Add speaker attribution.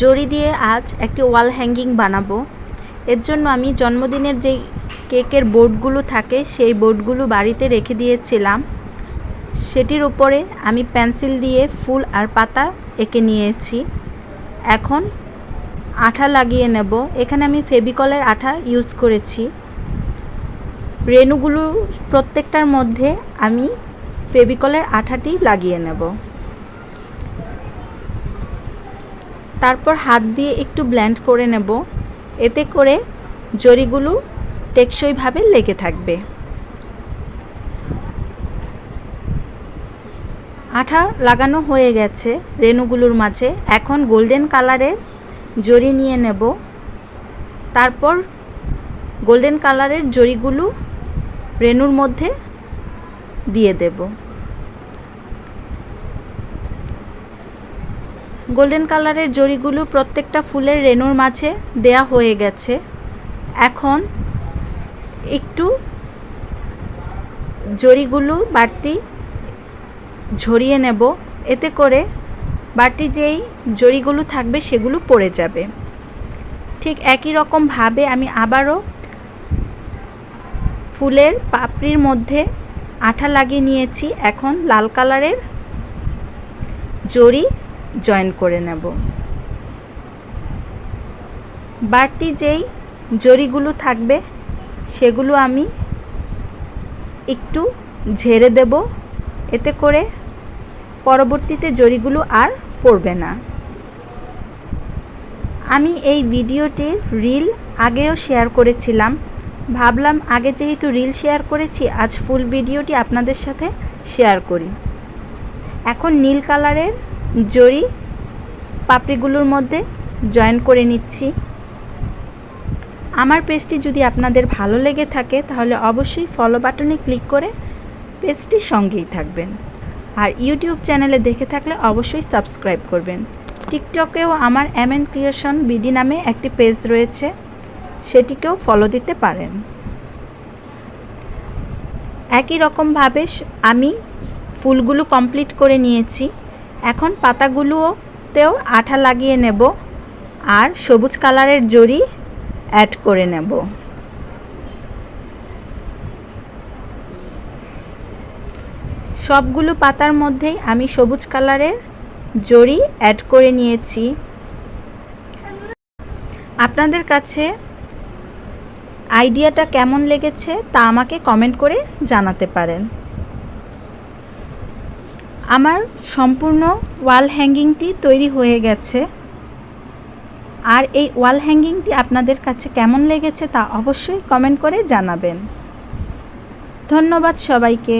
Speaker 1: জরি দিয়ে আজ একটি ওয়াল হ্যাঙ্গিং বানাবো। এর জন্য আমি জন্মদিনের যেই কেকের বোর্ডগুলো থাকে, সেই বোর্ডগুলো বাড়িতে রেখে দিয়েছিলাম। সেটির উপরে আমি পেন্সিল দিয়ে ফুল আর পাতা এঁকে নিয়েছি। এখন আঠা লাগিয়ে নেব। এখানে আমি ফেভিকলের আঠা ইউজ করেছি। রেণুগুলো প্রত্যেকটার মধ্যে আমি ফেভিকলের আঠাটি লাগিয়ে নেব। তারপর হাত দিয়ে একটু ব্ল্যান্ড করে নেব। এতে করে জরিগুলো টেকসইভাবে লেগে থাকবে। আঠা লাগানো হয়ে গেছে রেণুগুলোর মাঝে। এখন গোল্ডেন কালারের জরি নিয়ে নেব। তারপর গোল্ডেন কালারের জরিগুলো রেণুর মধ্যে দিয়ে দেব। গোল্ডেন কালারের জড়িগুলো প্রত্যেকটা ফুলের রেণুর মাঝে দেয়া হয়ে গেছে। এখন একটু জরিগুলো বাড়তি ঝরিয়ে নেব। এতে করে বাড়তি যেই জরিগুলো থাকবে সেগুলো পড়ে যাবে। ঠিক একই রকমভাবে আমি আবারও ফুলের পাপড়ির মধ্যে আঠা লাগিয়ে নিয়েছি। এখন লাল কালারের জরি জয়েন করে নেব। বাড়তি যেই জরিগুলো থাকবে, সেগুলো আমি একটু ঝেড়ে দেব। এতে করে পরবর্তীতে জরিগুলো আর পড়বে না। আমি এই ভিডিওটির রিল আগেও শেয়ার করেছিলাম। ভাবলাম আগে যেহেতু রিল শেয়ার করেছি, আজ ফুল ভিডিওটি আপনাদের সাথে শেয়ার করি। এখন নীল কালারের জরি পাপড়িগুলোর মধ্যে জয়েন করে নিচ্ছি। আমার পেজটি যদি আপনাদের ভালো লেগে থাকে, তাহলে অবশ্যই ফলো বাটনে ক্লিক করে পেজটির সঙ্গেই থাকবেন। আর ইউটিউব চ্যানেলে দেখে থাকলে অবশ্যই সাবস্ক্রাইব করবেন। টিকটকেও আমার এম এন ক্রিয়েশন বিডি নামে একটি পেজ রয়েছে, সেটিকেও ফলো দিতে পারেন। একই রকমভাবে আমি ফুলগুলো কমপ্লিট করে নিয়েছি। এখন পাতাগুলোতেও আঠা লাগিয়ে নেব আর সবুজ কালারের জড়ি অ্যাড করে নেব। সবগুলো পাতার মধ্যেই আমি সবুজ কালারের জড়ি অ্যাড করে নিয়েছি। আপনাদের কাছে আইডিয়াটা কেমন লেগেছে তা আমাকে কমেন্ট করে জানাতে পারেন। আমার সম্পূর্ণ ওয়াল হ্যাঙ্গিংটি তৈরি হয়ে গেছে। আর এই ওয়াল হ্যাঙ্গিংটি আপনাদের কাছে কেমন লেগেছে তা অবশ্যই কমেন্ট করে জানাবেন। ধন্যবাদ সবাইকে।